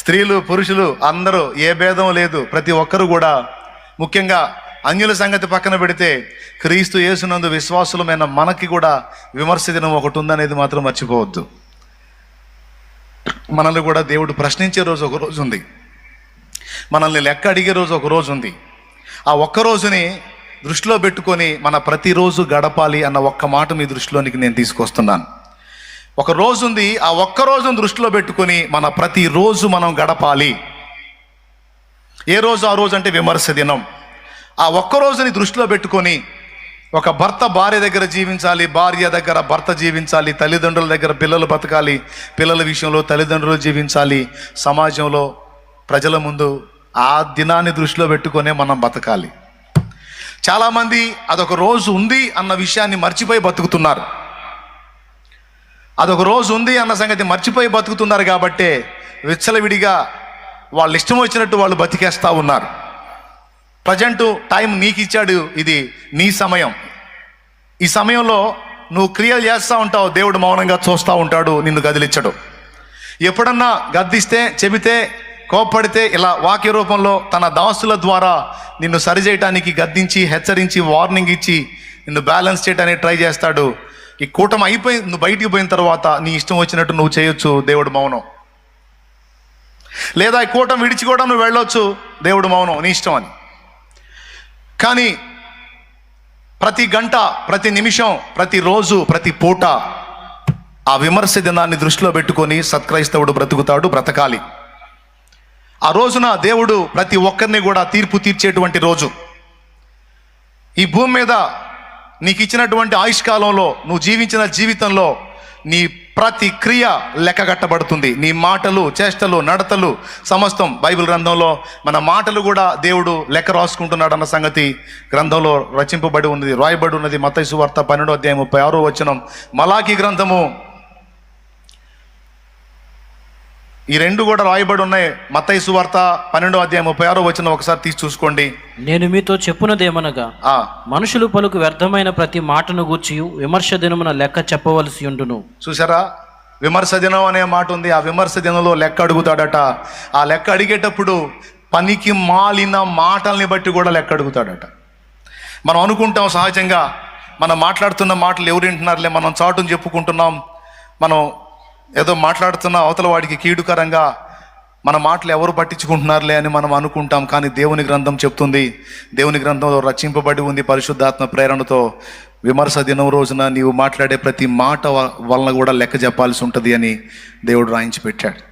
స్త్రీలు పురుషులు అందరూ ఏ భేదం లేదు. ప్రతి ఒక్కరు కూడా ముఖ్యంగా అన్యుల సంగతి పక్కన పెడితే క్రీస్తు యేసునందు విశ్వాసులమైన మనకి కూడా విమర్శ దినం ఒకటి ఉందనేది మాత్రం మర్చిపోవద్దు. మనల్ని కూడా దేవుడు ప్రశ్నించే రోజు ఒక రోజు ఉంది. మనల్ని లెక్క అడిగే రోజు ఒక రోజు ఉంది. ఆ ఒక్క రోజుని దృష్టిలో పెట్టుకొని మన ప్రతిరోజు గడపాలి అన్న ఒక్క మాట మీ దృష్టిలోనికి నేను తీసుకొస్తున్నాను. ఒక రోజు ఉంది ఆ ఒక్క రోజును దృష్టిలో పెట్టుకొని మన ప్రతిరోజు మనం గడపాలి. ఏ రోజు ఆ రోజు అంటే విమర్శ దినం. ఆ ఒక్క రోజుని దృష్టిలో పెట్టుకొని ఒక భర్త భార్య దగ్గర జీవించాలి భార్య దగ్గర భర్త జీవించాలి తల్లిదండ్రుల దగ్గర పిల్లలు బతకాలి పిల్లల విషయంలో తల్లిదండ్రులు జీవించాలి సమాజంలో ప్రజల ముందు ఆ దినాన్ని దృష్టిలో పెట్టుకొనే మనం బతకాలి. చాలామంది అదొక రోజు ఉంది అన్న విషయాన్ని మర్చిపోయి బతుకుతున్నారు. అదొక రోజు ఉంది అన్న సంగతి మర్చిపోయి బతుకుతున్నారు కాబట్టే విచ్చలవిడిగా వాళ్ళు ఇష్టం వచ్చినట్టు వాళ్ళు బతికేస్తూ ఉన్నారు. ప్రజెంట్ టైం నీకు ఇచ్చాడు ఇది నీ సమయం. ఈ సమయంలో నువ్వు క్రియలు చేస్తూ ఉంటావు దేవుడు మౌనంగా చూస్తూ ఉంటాడు నిన్ను గదిలించడు. ఎప్పుడన్నా గద్దిస్తే చెబితే కోప్పడితే ఇలా వాక్య రూపంలో తన దాసుల ద్వారా నిన్ను సరిచేయటానికి గద్దించి హెచ్చరించి వార్నింగ్ ఇచ్చి నిన్ను బ్యాలెన్స్ చేయడానికి ట్రై చేస్తాడు. ఈ కూటమి అయిపోయి నువ్వు బయటికి పోయిన తర్వాత నీ ఇష్టం వచ్చినట్టు నువ్వు చేయొచ్చు దేవుడు మౌనం. లేదా ఈ కూటమి విడిచి కూడా నువ్వు వెళ్ళొచ్చు దేవుడు మౌనం నీ ఇష్టం అని. కానీ ప్రతి గంట ప్రతి నిమిషం ప్రతి రోజు ప్రతి పూట ఆ విమర్శ దినాన్ని దృష్టిలో పెట్టుకొని సత్క్రైస్తవుడు బ్రతుకుతాడు బ్రతకాలి. ఆ రోజున దేవుడు ప్రతి ఒక్కరిని కూడా తీర్పు తీర్చేటువంటి రోజు. ఈ భూమి మీద నీకు ఇచ్చినటువంటి ఆయుష్కాలంలో నువ్వు జీవించిన జీవితంలో నీ ప్రతి క్రియ లెక్కగట్టబడుతుంది. నీ మాటలు చేష్టలు నడతలు సమస్తం బైబిల్ గ్రంథంలో మన మాటలు కూడా దేవుడు లెక్క రాసుకుంటున్నాడు అన్న సంగతి గ్రంథంలో రచింపబడి ఉన్నది రాయబడి ఉన్నది. మతైసు వార్త పన్నెండో అధ్యాయం ముప్పై ఆరో వచనం. మలాఖీ గ్రంథము ఈ రెండు కూడా రాయబడి ఉన్నాయి. మత్తయి వార్త పన్నెండో అధ్యాయం ముప్పై ఆరో వచ్చిన ఒకసారి తీసి చూసుకోండి. నేను మీతో చెప్పునదేమనగా ఆ. మనుషులు పలుకు వ్యర్థమైన ప్రతి మాటను గూర్చి విమర్శ దినమున లెక్క చెప్పవలసి ఉండును. చూసారా విమర్శ దినం అనే మాట ఉంది. ఆ విమర్శ దినంలో లెక్క అడుగుతాడట. ఆ లెక్క అడిగేటప్పుడు పనికి మాలిన మాటల్ని బట్టి కూడా లెక్క అడుగుతాడట. మనం అనుకుంటాం సహజంగా మనం మాట్లాడుతున్న మాటలు ఎవరు వింటున్నారులే మనం చాటును చెప్పుకుంటున్నాం. మనం ఏదో మాట్లాడుతున్న అవతల వాడికి కీడుకరంగా మన మాటలు ఎవరు పట్టించుకుంటున్నారులే అని మనం అనుకుంటాం. కానీ దేవుని గ్రంథం చెప్తుంది. దేవుని గ్రంథంలో రచింపబడి ఉంది పరిశుద్ధాత్మ ప్రేరణతో. విమర్శ దినం రోజున నీవు మాట్లాడే ప్రతి మాట వలన కూడా లెక్క చెప్పాల్సి ఉంటుంది అని దేవుడు రాయించి పెట్టాడు.